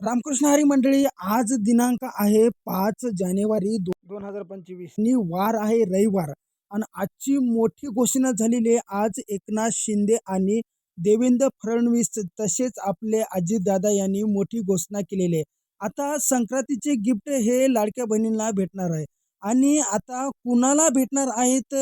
रामकृष्ण हरी मंडळी आज दिनांक आहे पाच जानेवारी दोन हजार पंचवीस. आणि वार आहे रविवार. आणि आजची मोठी घोषणा झालेली आहे आज एकनाथ शिंदे आणि देवेंद्र फडणवीस तसेच आपले अजितदादा यांनी मोठी घोषणा केलेली आहे. आता संक्रांतीचे गिफ्ट हे लाडक्या बहिणींना भेटणार आहे. आणि आता कुणाला भेटणार आहेत?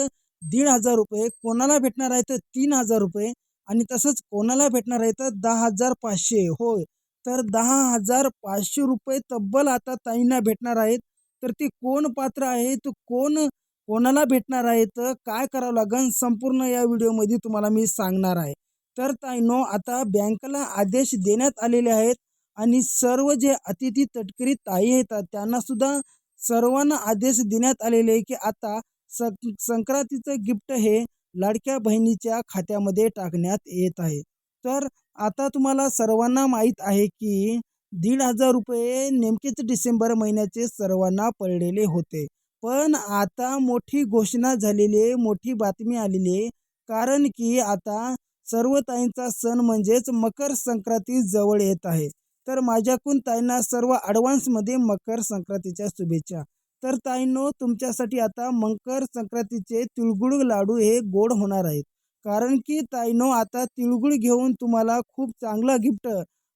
दीड हजार रुपये. कोणाला भेटणार आहेत? तीन हजार रुपये. आणि तसंच कोणाला भेटणार आहेत? दहा हजार पाचशे. होय. तर दहा हजार पाचशे रुपये तब्बल आता ताईंना भेटणार आहेत. तर ते कोण पात्र आहेत कोण कोणाला भेटणार आहेत काय करावं लागेल संपूर्ण या व्हिडिओमध्ये तुम्हाला मी सांगणार आहे. तर ताईनो आता बँकेला आदेश देण्यात आलेले आहेत आणि सर्व जे अतिथी तटकरी ताई येतात त्यांना सुद्धा सर्वांना आदेश देण्यात आलेले आहे की आता सं संक्रांतीचं गिफ्ट हे लाडक्या बहिणीच्या खात्यामध्ये टाकण्यात येत आहे. तर आता तुम्हाला सर्वांना माहीत आहे की दीड हजार रुपये नेमकेच डिसेंबर महिन्याचे सर्वांना पडलेले होते. पण आता मोठी घोषणा झालेली आहे मोठी बातमी आलेली आहे. कारण की आता सर्व ताईंचा सण म्हणजेच मकर संक्रांती जवळ येत आहे. तर माझ्याकडून ताईंना सर्व ॲडव्हान्समध्ये मकर संक्रांतीच्या शुभेच्छा. तर ताईंनो तुमच्यासाठी आता मकर संक्रांतीचे तिळगुळ लाडू हे गोड होणार आहेत. कारण की ताईनो आता तिळगुळ घेऊन तुम्हाला खूप चांगला गिफ्ट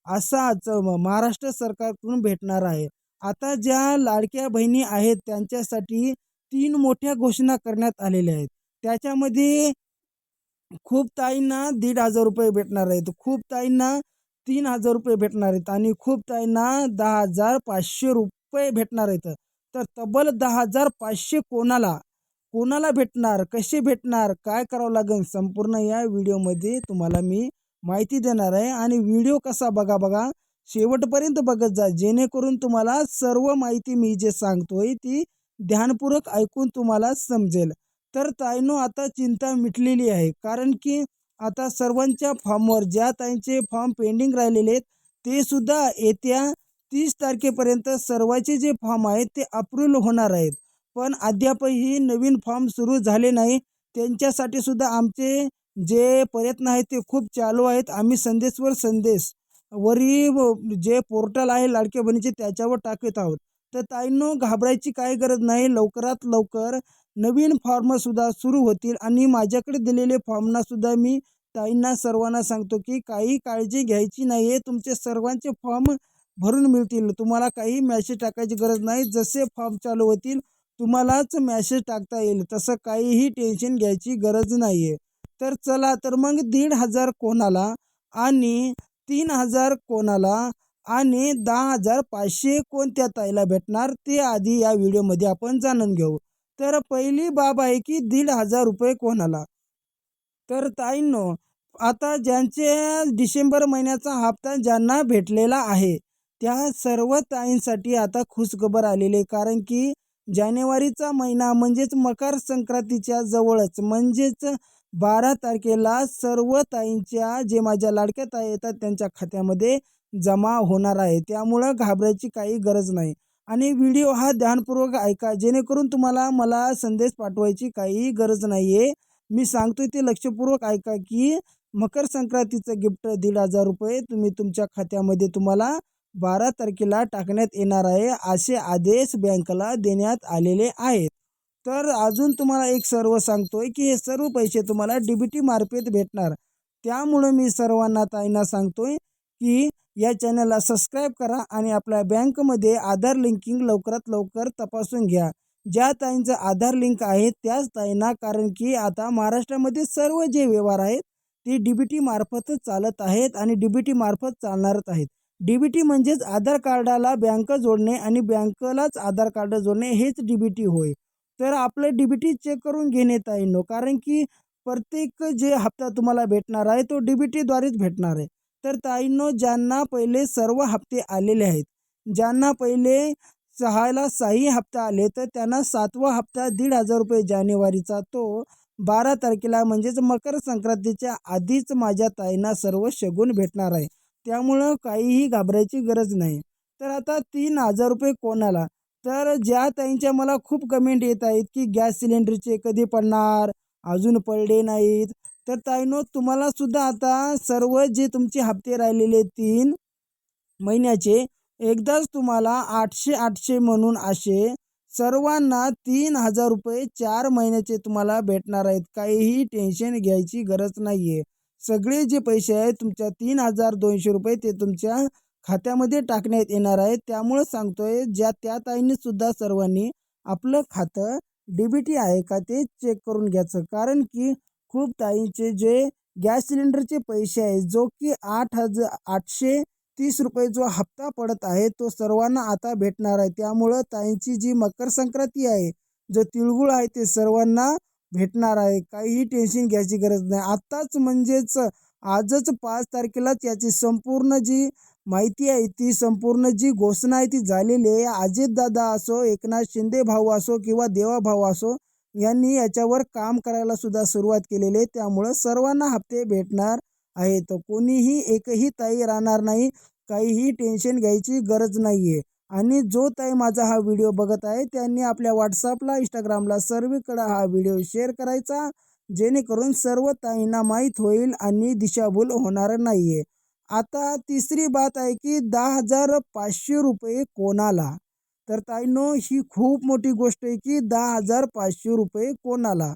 असाच महाराष्ट्र सरकारकडून भेटणार आहे. आता ज्या लाडक्या बहिणी आहेत त्यांच्यासाठी तीन मोठ्या घोषणा करण्यात आलेल्या आहेत. त्याच्यामध्ये खूप ताईंना दीड हजार रुपये भेटणार आहेत. खूप ताईंना तीन हजार रुपये भेटणार आहेत आणि खूप ताईंना दहा हजार पाचशे रुपये भेटणार आहेत. तर तब्बल दहा हजार पाचशे कोणाला कोणाला भेटणार कसे भेटणार काय करावं लागेल संपूर्ण या व्हिडिओमध्ये तुम्हाला मी माहिती देणार आहे. आणि व्हिडिओ कसा बघा बघा शेवटपर्यंत बघत जा. जेणेकरून तुम्हाला सर्व माहिती मी जे सांगतोय ती ध्यानपूर्वक ऐकून तुम्हाला समजेल. तर ताईनो आता चिंता मिटलेली आहे. कारण की आता सर्वांच्या फॉर्मवर ज्या ताईंचे फॉर्म पेंडिंग राहिलेले आहेत ते सुद्धा येत्या तीस तारखेपर्यंत सर्वांचे जे फॉर्म आहेत ते अप्रूव्ह होणार आहेत. पण अद्यापही नवीन फॉर्म सुरू झाले नाही. त्यांच्यासाठी सुद्धा आमचे जे प्रयत्न आहेत ते खूप चालू आहेत. आम्ही संदेशवर संदेश. वरी जे पोर्टल आहे लाडक्या बहिणीचे त्याच्यावर टाकत आहोत. तर ताईंनो घाबरायची काही गरज नाही. लवकरात लवकर नवीन फॉर्मसुद्धा सुरू होतील आणि माझ्याकडे दिलेले फॉर्मनासुद्धा मी ताईंना सर्वांना सांगतो की काही काळजी घ्यायची नाही आहे तुमचे सर्वांचे फॉर्म भरून मिळतील. तुम्हाला काही मॅसेज टाकायची गरज नाही. जसे फॉर्म चालू होतील तुम्हालाच मॅसेज टाकता येईल. तसं काहीही टेन्शन घ्यायची गरज नाही आहे तर चला तर मग दीड हजार कोणाला आणि तीन हजार कोणाला आणि दहा हजार पाचशे कोणत्या ताईला भेटणार ते आधी या व्हिडिओमध्ये आपण जाणून घेऊ. तर पहिली बाब आहे की दीड हजार रुपये कोणाला? तर ताईंनो आता ज्यांचे डिसेंबर महिन्याचा हप्ता ज्यांना भेटलेला आहे त्या सर्व ताईंसाठी आता खुशखबर आलेली कारण की जानेवारीचा महिना म्हणजेच मकर संक्रांतीच्या जवळच. म्हणजेच बारा तारखेला सर्व ताईंच्या जे माझ्या लाडक्या ताई येतात त्यांच्या खात्यामध्ये जमा होणार आहे. त्यामुळं घाबरायची काही गरज नाही. आणि व्हिडिओ हा ध्यानपूर्वक ऐका. जेणेकरून तुम्हाला मला संदेश पाठवायची काही गरज नाही आहे मी सांगतोय ते लक्षपूर्वक ऐका की मकर संक्रांतीचं गिफ्ट दीड हजार रुपये तुम्ही तुमच्या खात्यामध्ये तुम्हाला बारा तारखेला टाकण्यात येणार आहे असे आदेश बँकला देण्यात आलेले आहेत. तर अजून तुम्हाला एक सर्व सांगतोय की हे सर्व पैसे तुम्हाला डी बी मार्फत भेटणार. त्यामुळं मी सर्वांना ताईंना सांगतोय की या चॅनलला सबस्क्राईब करा आणि आपल्या बँकमध्ये आधार लिंकिंग लवकरात लवकर तपासून घ्या. ज्या ताईंचं आधार लिंक आहे त्याच ताईंना कारण की आता महाराष्ट्रामध्ये सर्व जे व्यवहार आहेत ते डी बी मार्फतच चालत आहेत आणि डी बी मार्फत चालणारच आहेत. डी बी टी म्हणजेच आधार कार्डाला बँक जोडणे आणि बँकलाच आधार कार्ड जोडणे हेच डी बी टी होय. तर आपलं डी बी टी चेक करून घेण्यात येईल कारण की प्रत्येक जे हप्ता तुम्हाला भेटणार आहे तो डी बी टीद्वारेच भेटणार आहे. तर ताईंनो ज्यांना पहिले सर्व हप्ते आलेले आहेत ज्यांना पहिले सहाला सहाही हप्ता आले तर त्यांना सातवा हप्ता दीड हजार रुपये जानेवारीचा तो बारा तारखेला म्हणजेच मकर संक्रांतीच्या आधीच माझ्या ताईंना सर्व शगून भेटणार आहे. त्यामुळं काहीही घाबरायची गरज नाही. तर आता तीन हजार रुपये कोणाला? तर ज्या ताईंच्या मला खूप कमेंट येत आहेत की गॅस सिलेंडरचे कधी पडणार? अजून पडले नाहीत. तर ताईनो तुम्हाला सुद्धा आता सर्व जे तुमचे हप्ते राहिलेले तीन महिन्याचे एकदाच तुम्हाला आठशे आठशे म्हणून असे सर्वांना तीन हजार रुपये चार महिन्याचे तुम्हाला भेटणार आहेत. काहीही टेन्शन घ्यायची गरज नाही आहे सगळे जे पैसे आहेत तुमच्या तीन हजार दोनशे रुपये ते तुमच्या खात्यामध्ये टाकण्यात येणार आहे त्यामुळं सांगतोय ज्या त्या ताईंनी सुद्धा सर्वांनी आपलं खातं डीबीटी आहे का ते चेक करून घ्यायचं. कारण की खूप ताईंचे जे गॅस सिलेंडरचे पैसे आहे जो की आठ हजार आठशे तीस रुपये जो हप्ता पडत आहे तो सर्वांना आता भेटणार आहे. त्यामुळं ताईंची जी मकर संक्रांती आहे जो तिळगुळ आहे ते सर्वांना भेटणार आहे. काहीही टेन्शन घ्यायची गरज नाही. आत्ताच म्हणजेच आजच पाच तारखेलाच याची संपूर्ण जी माहिती आहे ती संपूर्ण जी घोषणा आहे ती झालेली आहे. अजितदादा असो एकनाथ शिंदे भाऊ असो किंवा देवा भाऊ असो यांनी याच्यावर काम करायला सुद्धा सुरुवात केलेली आहे. त्यामुळं सर्वांना हप्ते भेटणार आहे तर कोणीही एकही ताई राहणार नाही. काहीही टेन्शन घ्यायची गरज नाही आहे आणि जो ताई माझा हा व्हिडिओ बघत आहे त्यांनी आपल्या व्हॉट्सअपला इंस्टाग्रामला सर्वीकडे हा व्हिडिओ शेअर करायचा जेणेकरून सर्व ताईंना माहीत होईल आणि दिशाभूल होणार नाही आहे आता तिसरी बात आहे की दहा हजार पाचशे रुपये कोणाला? तर ताईनो ही खूप मोठी गोष्ट आहे की दहा हजार पाचशे रुपये कोणाला?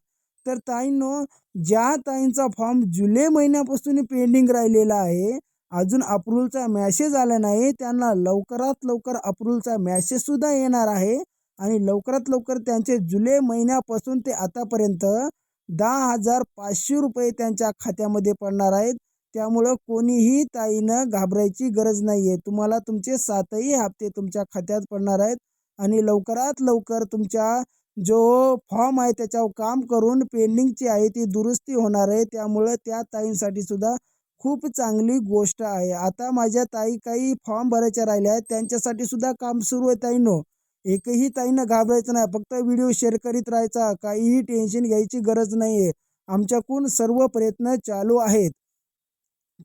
तर ताईंनो ज्या ताईंचा फॉर्म जुलै महिन्यापासून पेंडिंग राहिलेला आहे अजून अप्रूव्हलचा मॅसेज आला नाही. त्यांना लवकरात लवकर अप्रूव्हलचा मॅसेजसुद्धा येणार आहे. आणि लवकरात लवकर त्यांचे जुलै महिन्यापासून ते आतापर्यंत दहा हजार पाचशे रुपये त्यांच्या खात्यामध्ये पडणार आहेत. त्यामुळं कोणीही ताईनं घाबरायची गरज नाही आहे तुम्हाला तुमचे सातही हप्ते तुमच्या खात्यात पडणार आहेत. आणि लवकरात लवकर तुमच्या जो फॉर्म आहे त्याच्यावर काम करून पेंडिंगची आहे ती दुरुस्ती होणार आहे. त्यामुळं त्या ताईंसाठी सुद्धा खूप चांगली गोष्ट आहे. आता माझ्या ताई काही फॉर्म भरायच्या राहिल्या आहेत. त्यांच्यासाठी सुद्धा काम सुरू आहे ताईनो. एकही ताईनं घाबरायचं नाही. फक्त व्हिडिओ शेअर करीत राहायचा. काहीही टेन्शन घ्यायची गरज नाही आहे आमच्याकडून सर्व प्रयत्न चालू आहेत.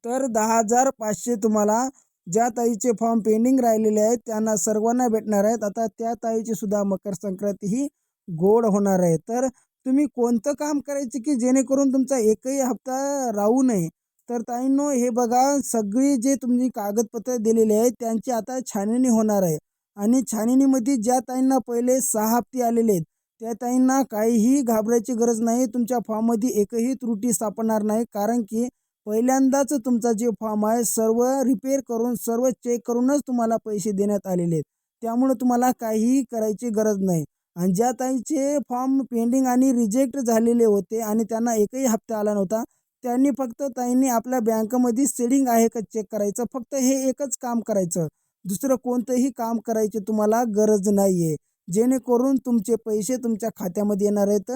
तर दहा हजार पाचशे तुम्हाला ज्या ताईचे फॉर्म पेंडिंग राहिलेले आहेत त्यांना सर्वांना भेटणार आहेत. आता त्या ताईची सुद्धा मकर संक्रांती ही गोड होणार आहे. तर तुम्ही कोणतं काम करायचे की जेणेकरून तुमचा एकही हप्ता राहू नये? तर ताईंनो हे बघा सगळी जे तुम्ही कागदपत्र दिलेले आहेत त्यांची आता छाननी होणार आहे. आणि छाननीमध्ये ज्या ताईंना पहिले सहा हप्ते आलेले आहेत त्या ताईंना काहीही घाबरायची गरज नाही. तुमच्या फॉर्ममध्ये एकही त्रुटी सापडणार नाही. कारण की पहिल्यांदाच तुमचा जे फॉर्म आहे सर्व रिपेअर करून सर्व चेक करूनच तुम्हाला पैसे देण्यात आलेले आहेत. त्यामुळे तुम्हाला काहीही करायची गरज नाही. आणि ज्या ताईंचे फॉर्म पेंडिंग आणि रिजेक्ट झालेले होते आणि त्यांना एकही हप्ता आला नव्हता त्यांनी फक्त ताईंनी आपल्या बँकमध्ये सेडिंग आहे का चेक करायचं? फक्त हे एकच काम करायचं. दुसरं कोणतंही काम करायची तुम्हाला गरज नाही आहे जेणेकरून तुमचे पैसे तुमच्या खात्यामध्ये येणार आहेत.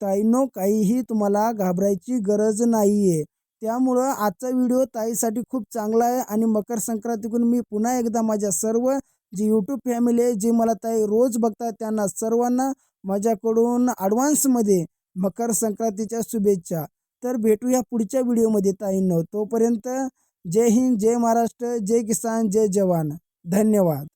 ताईनो काहीही तुम्हाला घाबरायची गरज नाही आहे त्यामुळं आजचा व्हिडिओ ताईसाठी खूप चांगला आहे आणि मकर संक्रांतीकडून मी पुन्हा एकदा माझ्या सर्व जी यूट्यूब फॅमिली आहे जी मला ताई रोज बघतात त्यांना सर्वांना माझ्याकडून ॲडव्हान्समध्ये मकर संक्रांतीच्या शुभेच्छा. तर भेटूया पुढच्या व्हिडिओमध्ये ताईंनो. तोपर्यंत जय हिंद जय महाराष्ट्र जय किसान जय जवान. धन्यवाद.